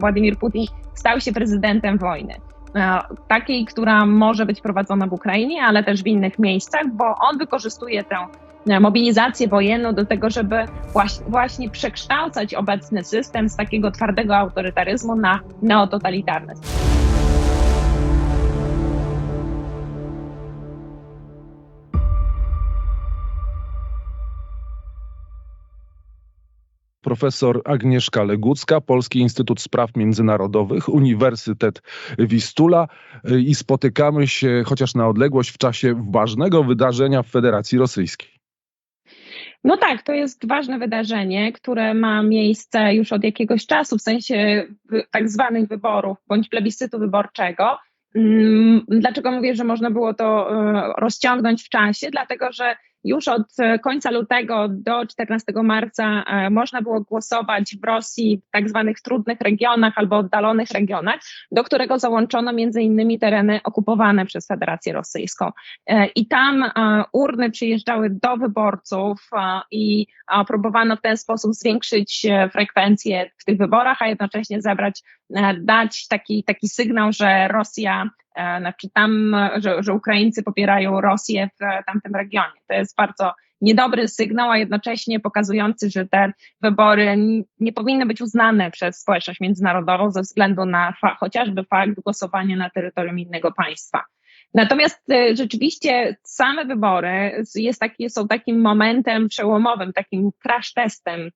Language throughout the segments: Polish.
Władimir Putin stał się prezydentem wojny. E, takiej, która może być prowadzona w Ukrainie, ale też w innych miejscach, bo on wykorzystuje tę e, mobilizację wojenną do tego, żeby właśnie przekształcać obecny system z takiego twardego autorytaryzmu na neototalitarny. Profesor Agnieszka Legucka, Polski Instytut Spraw Międzynarodowych, Uniwersytet Wistula i spotykamy się chociaż na odległość w czasie ważnego wydarzenia w Federacji Rosyjskiej. No tak, to jest ważne wydarzenie, które ma miejsce już od jakiegoś czasu, w sensie tak zwanych wyborów bądź plebiscytu wyborczego. Mm, dlaczego mówię, że można było to e, rozciągnąć w czasie? Dlatego, że już od e, końca lutego do 14 marca e, można było głosować w Rosji w tak zwanych trudnych regionach albo oddalonych regionach, do którego załączono między innymi tereny okupowane przez Federację Rosyjską. E, I tam urny przyjeżdżały do wyborców i próbowano w ten sposób zwiększyć frekwencję w tych wyborach, a jednocześnie dać taki, taki sygnał, że Rosja znaczy tam, że, że Ukraińcy popierają Rosję w tamtym regionie. To jest bardzo niedobry sygnał, a jednocześnie pokazujący, że te wybory nie powinny być uznane przez społeczność międzynarodową ze względu na fa chociażby fakt głosowania na terytorium innego państwa. Natomiast e, rzeczywiście same wybory jest taki, są takim momentem przełomowym, takim crash testem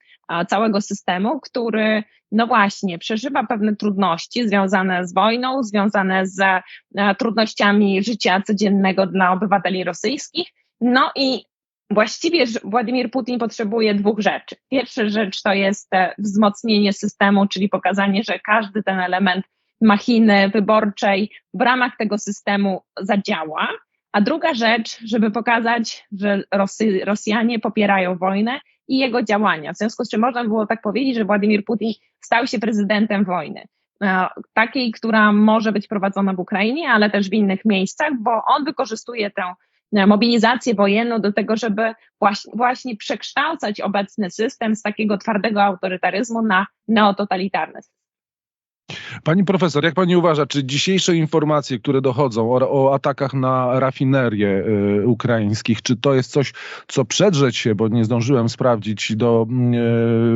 całego systemu, który no właśnie przeżywa pewne trudności związane z wojną, związane z e, trudnościami życia codziennego dla obywateli rosyjskich. No i Właściwie Władimir Putin potrzebuje dwóch rzeczy. Pierwsza rzecz to jest e, wzmocnienie systemu, czyli pokazanie, że każdy ten element machiny wyborczej w ramach tego systemu zadziała. A druga rzecz, żeby pokazać, że Rosy, Rosjanie popierają wojnę i jego działania. W związku z czym można było tak powiedzieć, że Władimir Putin stał się prezydentem wojny. E, takiej, która może być prowadzona w Ukrainie, ale też w innych miejscach, bo on wykorzystuje tę e, mobilizację wojenną do tego, żeby właśnie, przekształcać obecny system z takiego twardego autorytaryzmu na neototalitarny system. Pani profesor, jak pani uważa, czy dzisiejsze informacje, które dochodzą o, o atakach na rafinerie y, ukraińskich, czy to jest coś, co przedrzeć się, bo nie zdążyłem sprawdzić do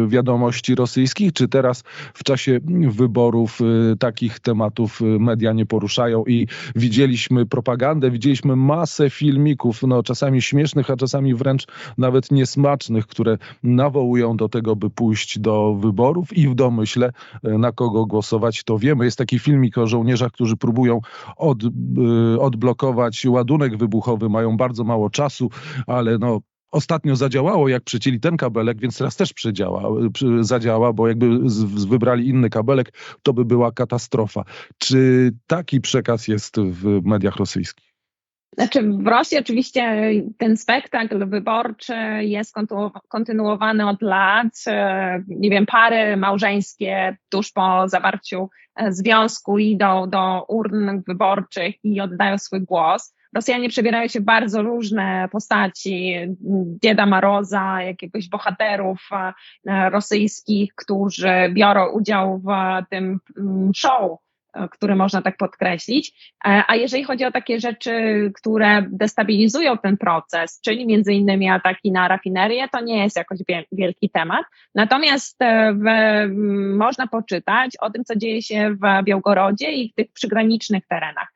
y, wiadomości rosyjskich, czy teraz w czasie wyborów y, takich tematów y, media nie poruszają i widzieliśmy propagandę, widzieliśmy masę filmików, no czasami śmiesznych, a czasami wręcz nawet niesmacznych, które nawołują do tego, by pójść do wyborów i w domyśle y, na kogo głosować to wiemy. Jest taki filmik o żołnierzach, którzy próbują od, y, odblokować ładunek wybuchowy, mają bardzo mało czasu, ale no, Ostatnio zadziałało, jak przycięli ten kabelek, więc teraz też przedziała, zadziała, bo jakby wybrali inny kabelek, to by była katastrofa. Czy taki przekaz jest w mediach rosyjskich? Znaczy w Rosji oczywiście ten spektakl wyborczy jest kontynuowany od lat. E, nie wiem, pary małżeńskie tuż po zawarciu e, związku idą do urn wyborczych i oddają swój głos. Rosjanie przebierają się bardzo różne postaci, Dzieda Maroza, jakiegoś bohaterów e, rosyjskich, którzy biorą udział w tym mm, show E, który można tak podkreślić. E, a jeżeli chodzi o takie rzeczy, które destabilizują ten proces, czyli między innymi ataki na rafinerię, to nie jest jakoś wielki temat. Natomiast e, w, można poczytać o tym, co dzieje się w Białgorodzie i w tych przygranicznych terenach.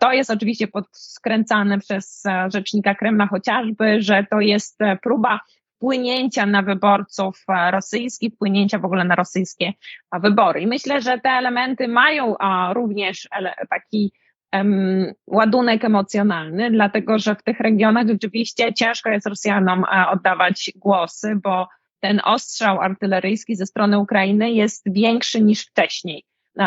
To jest oczywiście podskręcane przez rzecznika Kremla chociażby, że to jest próba wpłynięcia na wyborców e, rosyjskich, wpłynięcia w ogóle na rosyjskie wybory. I myślę, że te elementy mają również taki ładunek emocjonalny, dlatego że w tych regionach rzeczywiście ciężko jest Rosjanom e, oddawać głosy, bo ten ostrzał artyleryjski ze strony Ukrainy jest większy niż wcześniej.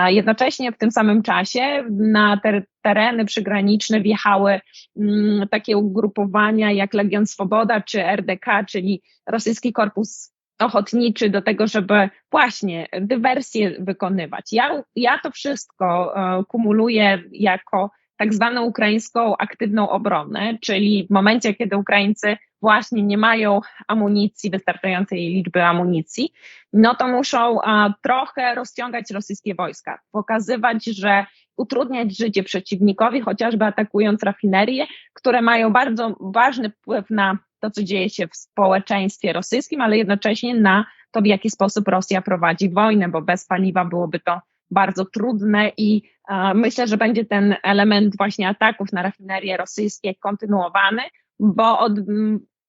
Jednocześnie w tym samym czasie na ter tereny przygraniczne wjechały mm, takie ugrupowania jak Legion Swoboda czy RDK, czyli Rosyjski Korpus Ochotniczy do tego, żeby właśnie dywersje wykonywać. Ja, ja to wszystko e, kumuluję jako tak zwaną ukraińską aktywną obronę, czyli w momencie, kiedy Ukraińcy właśnie nie mają amunicji, wystarczającej liczby amunicji, no to muszą trochę rozciągać rosyjskie wojska, pokazywać, że utrudniać życie przeciwnikowi, chociażby atakując rafinerie, które mają bardzo ważny wpływ na to, co dzieje się w społeczeństwie rosyjskim, ale jednocześnie na to, w jaki sposób Rosja prowadzi wojnę, bo bez paliwa byłoby to bardzo trudne i uh, myślę, że będzie ten element właśnie ataków na rafinerie rosyjskie kontynuowany, bo od,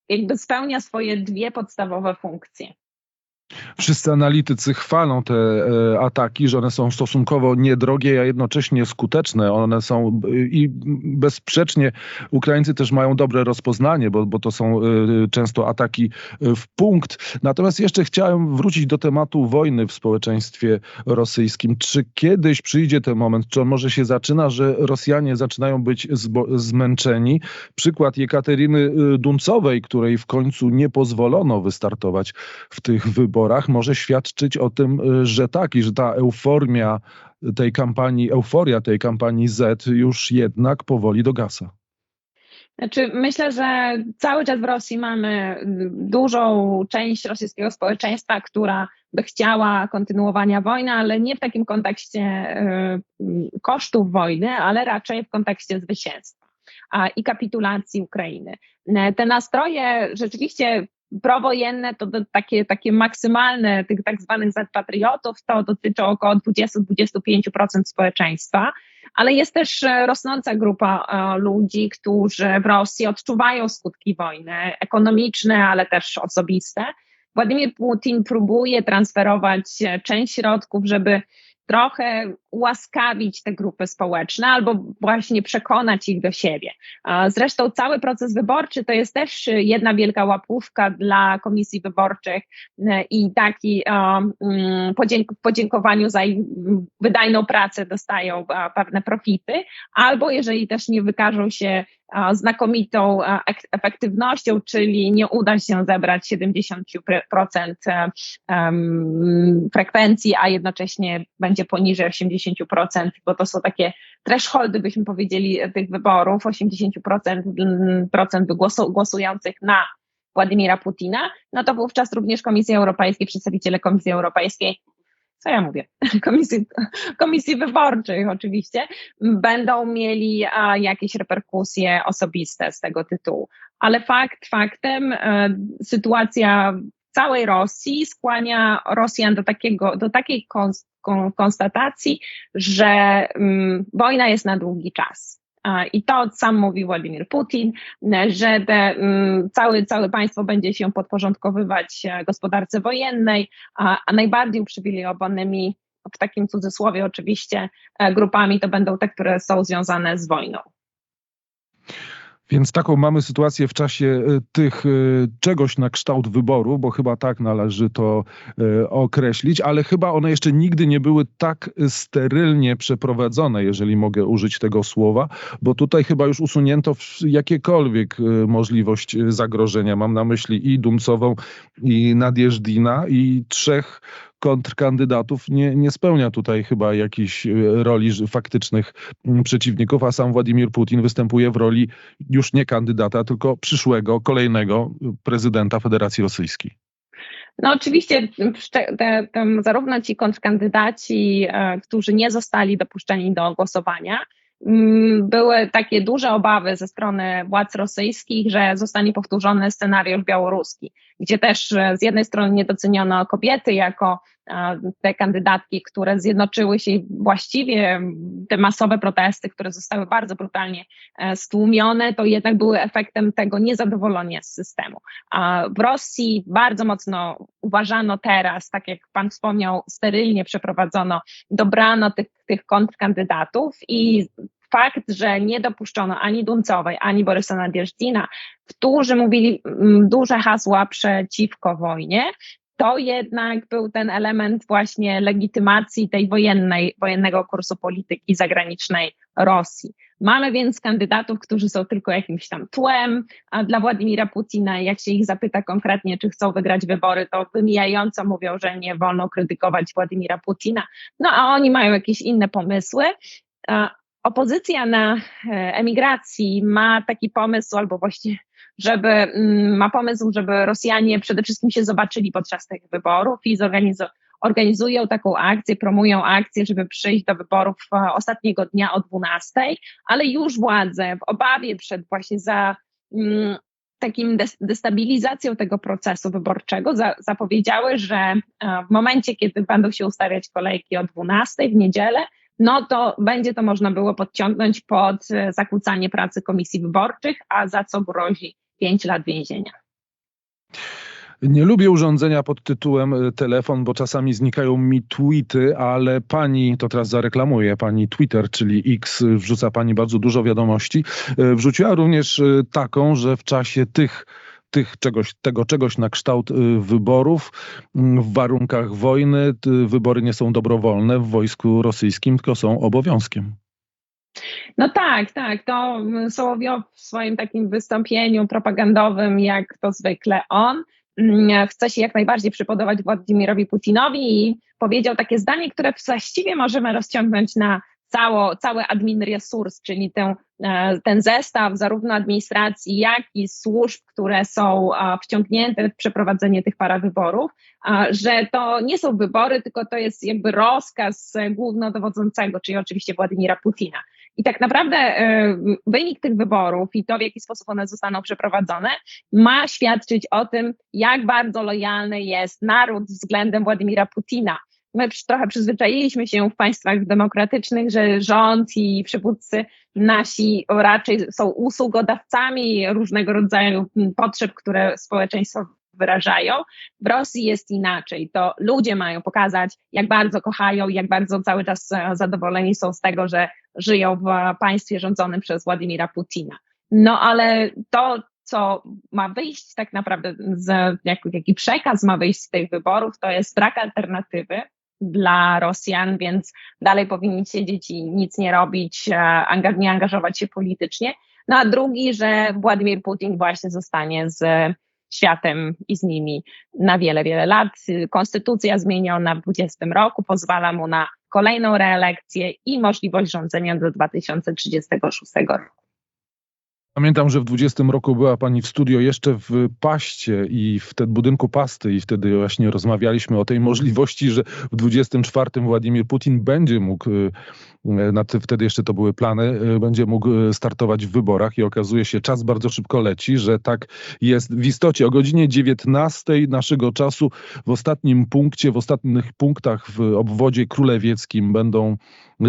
jakby spełnia swoje dwie podstawowe funkcje. Wszyscy analitycy chwalą te e, ataki, że one są stosunkowo niedrogie, a jednocześnie skuteczne. One są i bezsprzecznie Ukraińcy też mają dobre rozpoznanie, bo, bo to są e, często ataki w punkt. Natomiast jeszcze chciałem wrócić do tematu wojny w społeczeństwie rosyjskim. Czy kiedyś przyjdzie ten moment, czy on może się zaczyna, że Rosjanie zaczynają być zmęczeni? Przykład Jekateryny e, Duncowej, której w końcu nie pozwolono wystartować w tych wyborach wyborach może świadczyć o tym, y, że tak, i że ta euforia tej kampanii, euforia tej kampanii Z już jednak powoli dogasa. Znaczy, myślę, że cały czas w Rosji mamy dużą część rosyjskiego społeczeństwa, która by chciała kontynuowania wojny, ale nie w takim kontekście y, kosztów wojny, ale raczej w kontekście zwycięstwa i kapitulacji Ukrainy. Te nastroje rzeczywiście prowojenne to takie, takie maksymalne tych tak zwanych patriotów to dotyczy około 20-25% społeczeństwa, ale jest też e, rosnąca grupa e, ludzi, którzy w Rosji odczuwają skutki wojny ekonomiczne, ale też osobiste. Władimir Putin próbuje transferować e, część środków, żeby trochę ułaskawić te grupy społeczne albo właśnie przekonać ich do siebie. Zresztą cały proces wyborczy to jest też jedna wielka łapówka dla komisji wyborczych e, i taki mm, w podziękowaniu za ich wydajną pracę dostają pewne profity, albo jeżeli też nie wykażą się znakomitą efektywnością, czyli nie uda się zebrać 70% e, frekwencji, a jednocześnie będzie poniżej 80%, bo to są takie thresholdy, byśmy powiedzieli, tych wyborów, 80% procent głosujących na Władimira Putina, no to wówczas również Komisja Europejska, przedstawiciele Komisji Europejskiej co ja mówię, komisji, komisji wyborczych oczywiście, będą mieli jakieś reperkusje osobiste z tego tytułu. Ale fakt faktem, e, sytuacja całej Rosji skłania Rosjan do, takiego, do takiej konstatacji, że mm, wojna jest na długi czas. I to sam mówił Władimir Putin, że te, mm, całe, całe państwo będzie się podporządkowywać e, gospodarce wojennej, a, a najbardziej uprzywilejowanymi, w takim cudzysłowie oczywiście, e, grupami to będą te, które są związane z wojną. Więc taką mamy sytuację w czasie e, tych e, czegoś na kształt wyboru, bo chyba tak należy to e, określić, ale chyba one jeszcze nigdy nie były tak sterylnie przeprowadzone, jeżeli mogę użyć tego słowa, bo tutaj chyba już usunięto jakiekolwiek możliwość zagrożenia. Mam na myśli i Dumcową, i Nadjeżdina, i trzech kontrkandydatów nie, nie spełnia tutaj chyba jakiejś e, roli faktycznych mm, przeciwników, a sam Władimir Putin występuje w roli już nie kandydata, tylko przyszłego, kolejnego prezydenta Federacji Rosyjskiej. No oczywiście te, te, zarówno ci kontrkandydaci, e, którzy nie zostali dopuszczeni do głosowania, były takie duże obawy ze strony władz rosyjskich, że zostanie powtórzony scenariusz białoruski, gdzie też e, z jednej strony nie doceniono kobiety jako e, te kandydatki, które zjednoczyły się właściwie te masowe protesty, które zostały bardzo brutalnie e, stłumione, to jednak były efektem tego niezadowolenia z systemu. W Rosji bardzo mocno uważano teraz, tak jak pan wspomniał, sterylnie przeprowadzono, dobrano tych, tych kontrkandydatów i fakt, że nie dopuszczono ani Duncowej, ani Borysa Nadjeżdżina, którzy mówili mm, duże hasła przeciwko wojnie, to jednak był ten element właśnie legitymacji tej wojennej, wojennego kursu polityki zagranicznej Rosji. Mamy więc kandydatów, którzy są tylko jakimś tam tłem a dla Władimira Putina. Jak się ich zapyta konkretnie, czy chcą wygrać wybory, to wymijająco mówią, że nie wolno krytykować Władimira Putina. No a oni mają jakieś inne pomysły. Opozycja na e, emigracji ma taki pomysł, albo właściwie żeby mm, ma pomysł, żeby Rosjanie przede wszystkim się zobaczyli podczas tych wyborów i organizują taką akcję, promują akcję, żeby przyjść do wyborów ostatniego dnia o 12, ale już władze w obawie przed właśnie za mm, takim destabilizacją tego procesu wyborczego za, zapowiedziały, że e, w momencie, kiedy będą się ustawiać kolejki o 12 w niedzielę, no to będzie to można było podciągnąć pod e, zakłócanie pracy komisji wyborczych, a za co grozi 5 lat więzienia. Nie lubię urządzenia pod tytułem e, telefon, bo czasami znikają mi tweety, ale pani, to teraz zareklamuję, pani Twitter, czyli X, wrzuca pani bardzo dużo wiadomości. E, wrzuciła również taką, że w czasie tych tych czegoś, tego czegoś na kształt wyborów w warunkach wojny. Wybory nie są dobrowolne w wojsku rosyjskim, tylko są obowiązkiem. No tak, tak. To Sołowiow w swoim takim wystąpieniu propagandowym, jak to zwykle on, Mm, chce się jak najbardziej przypodobać Władimirowi Putinowi i powiedział takie zdanie, które właściwie możemy rozciągnąć na cało, cały admin czyli ten, e, ten zestaw zarówno administracji, jak i służb, które są wciągnięte w przeprowadzenie tych parawyborów, że to nie są wybory, tylko to jest jakby rozkaz głównodowodzącego, czyli oczywiście Władimira Putina. I tak naprawdę e, wynik tych wyborów i to, w jaki sposób one zostaną przeprowadzone, ma świadczyć o tym, jak bardzo lojalny jest naród względem Władimira Putina. My trochę przyzwyczailiśmy się w państwach demokratycznych, że rząd i przywódcy nasi raczej są usługodawcami różnego rodzaju potrzeb, które społeczeństwo wyrażają. W Rosji jest inaczej. To ludzie mają pokazać, jak bardzo kochają jak bardzo cały czas zadowoleni są z tego, że żyją w państwie rządzonym przez Władimira Putina. No ale to, co ma wyjść tak naprawdę, z, jak, jaki przekaz ma wyjść z tych wyborów, to jest brak alternatywy dla Rosjan, więc dalej powinni siedzieć i nic nie robić, e, nie angażować się politycznie. No a drugi, że Władimir Putin właśnie zostanie z światem i z nimi na wiele, wiele lat. Konstytucja zmieniona w 20 roku pozwala mu na kolejną reelekcję i możliwość rządzenia do 2036 roku. Pamiętam, że w 20 roku była pani w studio jeszcze w Paście i w tym budynku Pasty i wtedy właśnie rozmawialiśmy o tej możliwości, że w 24 Władimir Putin będzie mógł, y, wtedy jeszcze to były plany, y, będzie mógł startować w wyborach i okazuje się, czas bardzo szybko leci, że tak jest w istocie. O godzinie 19 naszego czasu w ostatnim punkcie, w ostatnich punktach w obwodzie królewieckim będą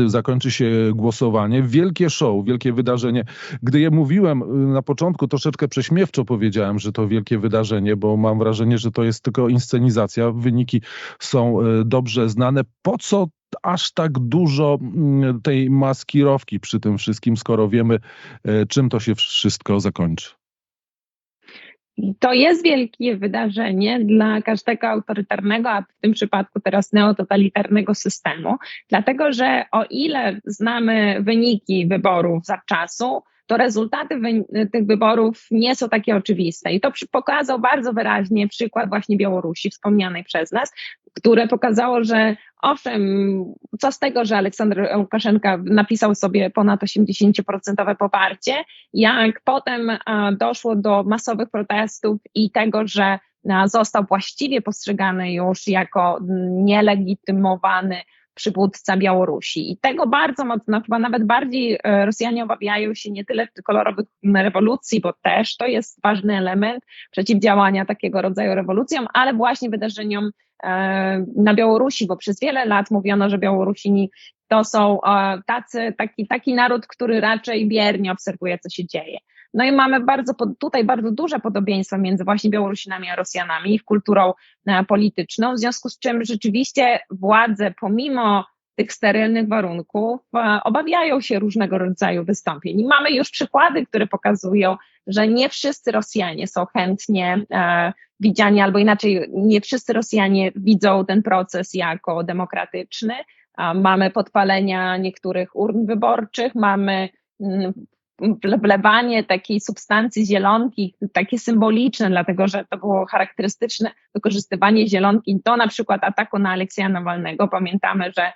zakończy się głosowanie. Wielkie show, wielkie wydarzenie. Gdy je mówiłem y, na początku, troszeczkę prześmiewczo powiedziałem, że to wielkie wydarzenie, bo mam wrażenie, że to jest tylko inscenizacja. Wyniki są y, dobrze znane. Po co aż tak dużo mm, tej maskirowki przy tym wszystkim, skoro wiemy, y, czym to się wszystko zakończy? To jest wielkie wydarzenie dla każdego autorytarnego, a w tym przypadku teraz neototalitarnego systemu, dlatego że o ile znamy wyniki wyborów zawczasu, to rezultaty tych wyborów nie są takie oczywiste. I to pokazał bardzo wyraźnie przykład właśnie Białorusi, wspomnianej przez nas, które pokazało, że owszem, co z tego, że Aleksander Łukaszenka napisał sobie ponad 80% poparcie, jak potem doszło do masowych protestów i tego, że został właściwie postrzegany już jako nielegitymowany przywódca Białorusi. I tego bardzo mocno, chyba nawet bardziej e, Rosjanie obawiają się nie tyle kolorowych rewolucji, bo też to jest ważny element przeciwdziałania takiego rodzaju rewolucjom, ale właśnie wydarzeniom e, na Białorusi, bo przez wiele lat mówiono, że Białorusini to są e, tacy, taki, taki naród, który raczej biernie obserwuje, co się dzieje. No i mamy bardzo, tutaj bardzo duże podobieństwa między właśnie Białorusinami a Rosjanami, ich kulturą e, polityczną, w związku z czym rzeczywiście władze, pomimo tych sterylnych warunków, e, obawiają się różnego rodzaju wystąpień. I mamy już przykłady, które pokazują, że nie wszyscy Rosjanie są chętnie e, widziani, albo inaczej, nie wszyscy Rosjanie widzą ten proces jako demokratyczny. Mamy podpalenia niektórych urn wyborczych, mamy mm, wlewanie takiej substancji zielonki, takie symboliczne, dlatego że to było charakterystyczne wykorzystywanie zielonki do na przykład ataku na Aleksja Nawalnego. Pamiętamy, że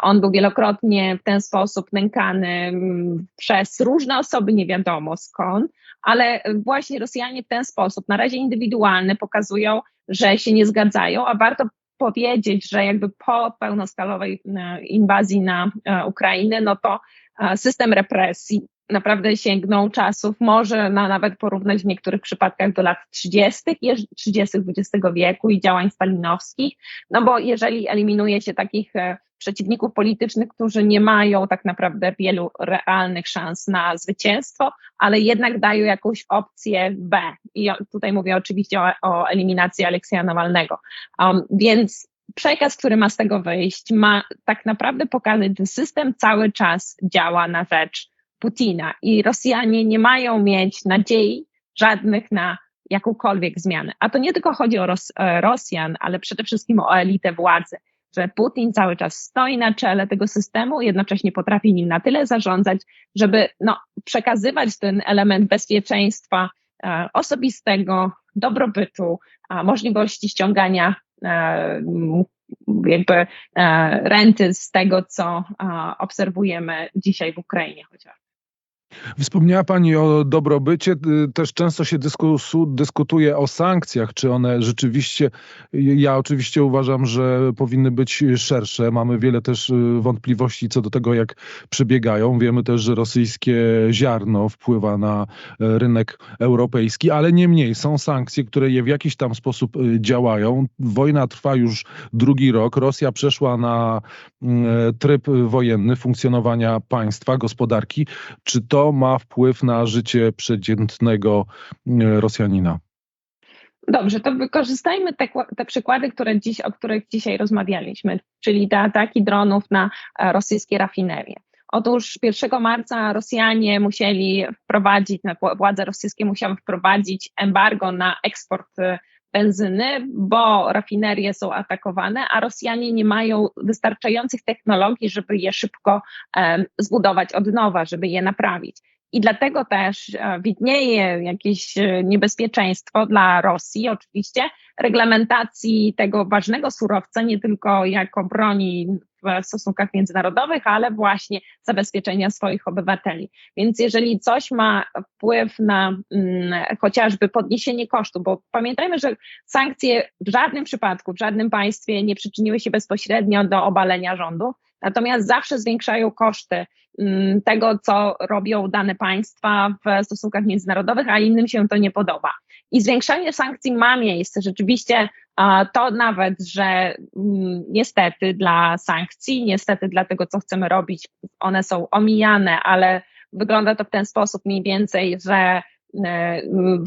On był wielokrotnie w ten sposób nękany przez różne osoby, nie wiadomo skąd, ale właśnie Rosjanie w ten sposób, na razie indywidualny, pokazują, że się nie zgadzają, a warto powiedzieć, że jakby po pełnoskalowej e, inwazji na e, Ukrainę, no to e, system represji naprawdę sięgnął czasów, może na, nawet porównać w niektórych przypadkach do lat 30., 30. XX wieku i działań stalinowskich, no bo jeżeli eliminuje się takich przeciwników politycznych, którzy nie mają tak naprawdę wielu realnych szans na zwycięstwo, ale jednak dają jakąś opcję B. I tutaj mówię oczywiście o, o eliminacji Aleksja Nawalnego. Um, więc przekaz, który ma z tego wyjść, ma tak naprawdę pokazać, że system cały czas działa na rzecz Putina i Rosjanie nie mają mieć nadziei żadnych na jakąkolwiek zmianę. A to nie tylko chodzi o Ros e, Rosjan, ale przede wszystkim o elitę władzy że Putin cały czas stoi na czele tego systemu, jednocześnie potrafi nim na tyle zarządzać, żeby no, przekazywać ten element bezpieczeństwa e, osobistego, dobrobytu, możliwości ściągania e, jakby e, renty z tego, co obserwujemy dzisiaj w Ukrainie chociażby. Wspomniała Pani o dobrobycie. Y, też często się dyskusu, dyskutuje o sankcjach, czy one rzeczywiście, ja oczywiście uważam, że powinny być szersze. Mamy wiele też y, wątpliwości co do tego, jak przebiegają. Wiemy też, że rosyjskie ziarno wpływa na rynek europejski, ale niemniej są sankcje, które je w jakiś tam sposób y, działają. Wojna trwa już drugi rok. Rosja przeszła na tryb wojenny funkcjonowania państwa, gospodarki. Czy to ma wpływ na życie przeciętnego e, Rosjanina? Dobrze, to wykorzystajmy te, te, przykłady, które dziś, o których dzisiaj rozmawialiśmy, czyli te ataki dronów na e, rosyjskie rafinerie. Otóż 1 marca Rosjanie musieli wprowadzić, władze rosyjskie musiały wprowadzić embargo na eksport e, benzyny, bo rafinerie są atakowane, a Rosjanie nie mają wystarczających technologii, żeby je szybko zbudować od nowa, żeby je naprawić. I dlatego też e, widnieje jakieś e, niebezpieczeństwo dla Rosji, oczywiście, reglamentacji tego ważnego surowca, nie tylko jako broni w stosunkach międzynarodowych, ale właśnie zabezpieczenia swoich obywateli. Więc jeżeli coś ma wpływ na mm, chociażby podniesienie kosztu, bo pamiętajmy, że sankcje w żadnym przypadku, w żadnym państwie nie przyczyniły się bezpośrednio do obalenia rządu, natomiast zawsze zwiększają koszty mm, tego, co robią dane państwa w stosunkach międzynarodowych, a innym się to nie podoba. I zwiększanie sankcji ma miejsce. Rzeczywiście to nawet, że mm, niestety dla sankcji, niestety dla tego, co chcemy robić, one są omijane, ale wygląda to w ten sposób mniej więcej, że e,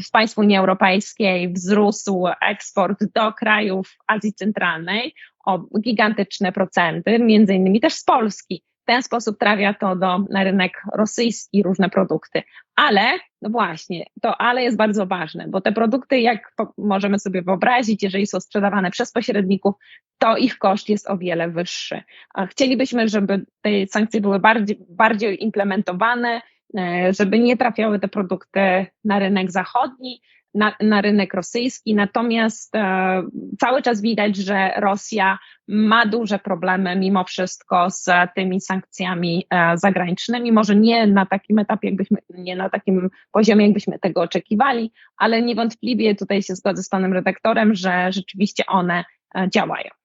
w państwie Unii Europejskiej wzrósł eksport do krajów Azji Centralnej o gigantyczne procenty, między innymi też z Polski w ten sposób trafia to do, na rynek rosyjski, różne produkty. Ale, no właśnie, to ale jest bardzo ważne, bo te produkty, jak możemy sobie wyobrazić, jeżeli są sprzedawane przez pośredników, to ich koszt jest o wiele wyższy. Chcielibyśmy, żeby te sankcje były bardziej, bardziej implementowane, e, żeby nie trafiały te produkty na rynek zachodni, na, na rynek rosyjski. Natomiast e, cały czas widać, że Rosja ma duże problemy mimo wszystko z tymi sankcjami e, zagranicznymi. Może nie na takim etapie, jakbyśmy, nie na takim poziomie, jakbyśmy tego oczekiwali, ale niewątpliwie tutaj się zgodzę z panem redaktorem, że rzeczywiście one e, działają.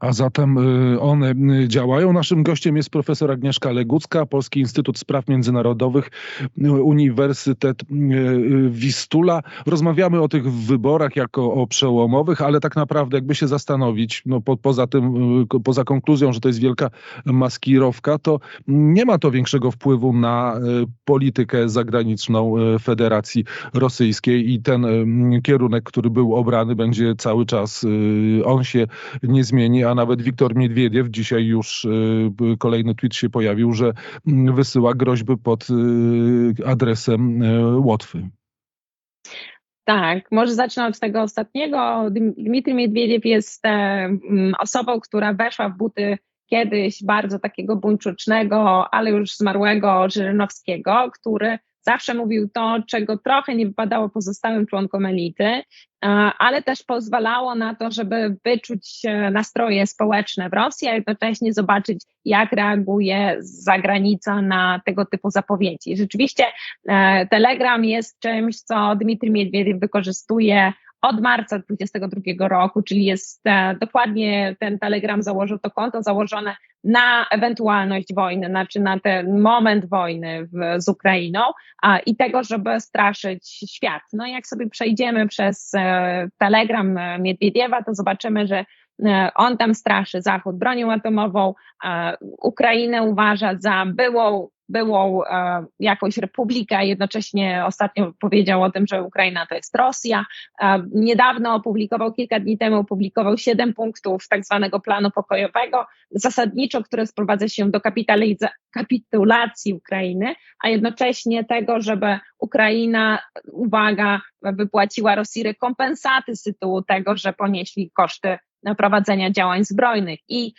A zatem y, one y, działają. Naszym gościem jest profesor Agnieszka Legucka, Polski Instytut Spraw Międzynarodowych, y, Uniwersytet Wistula. Rozmawiamy o tych wyborach jako o przełomowych, ale tak naprawdę jakby się zastanowić, no po, poza tym, poza konkluzją, że to jest wielka maskirowka, to nie ma to większego wpływu na politykę zagraniczną Federacji Rosyjskiej i ten kierunek, który był obrany, będzie cały czas, on się nie zmieni, a nawet Wiktor Miedwiediew dzisiaj już y, kolejny tweet się pojawił, że mm, wysyła groźby pod y, adresem y, Łotwy. Tak, może zacznę od tego ostatniego. Dmitrij Miedwiediew jest e, osobą, która weszła w buty kiedyś bardzo takiego buńczucznego, ale już zmarłego Żyrynowskiego, który zawsze mówił to, czego trochę nie wypadało pozostałym członkom elity, ale też pozwalało na to, żeby wyczuć nastroje społeczne w Rosji, a jednocześnie zobaczyć, jak reaguje zagranica na tego typu zapowiedzi. Rzeczywiście Telegram jest czymś, co Dmitrij Miedwiediew wykorzystuje od marca 2022 roku, czyli jest e, dokładnie ten telegram założył to konto założone na ewentualność wojny, znaczy na ten moment wojny w, z Ukrainą a, i tego, żeby straszyć świat. No i jak sobie przejdziemy przez e, telegram Miedwiediewa, to zobaczymy, że on tam straszy Zachód bronią atomową, Ukrainę uważa za byłą byłą e, jakąś republikę, jednocześnie ostatnio powiedział o tym, że Ukraina to jest Rosja. E, niedawno opublikował, kilka dni temu opublikował siedem punktów tak zwanego planu pokojowego, zasadniczo, które sprowadza się do kapitulacji Ukrainy, a jednocześnie tego, żeby Ukraina, uwaga, wypłaciła Rosji rekompensaty z tytułu tego, że ponieśli koszty prowadzenia działań zbrojnych. I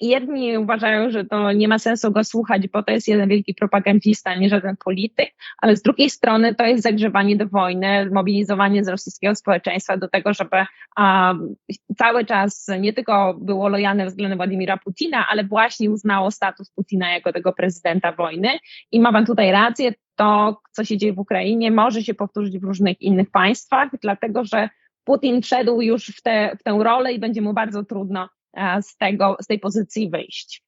jedni uważają, że to nie ma sensu go słuchać, bo to jest jeden wielki propagandista, nie żaden polityk, ale z drugiej strony to jest zagrzewanie do wojny, mobilizowanie z rosyjskiego społeczeństwa do tego, żeby a, cały czas nie tylko było lojalne względem Władimira Putina, ale właśnie uznało status Putina jako tego prezydenta wojny. I ma pan tutaj rację, to co się dzieje w Ukrainie może się powtórzyć w różnych innych państwach, dlatego że Putin wszedł już w, te, w tę rolę i będzie mu bardzo trudno z, tego, z tej pozycji wyjść.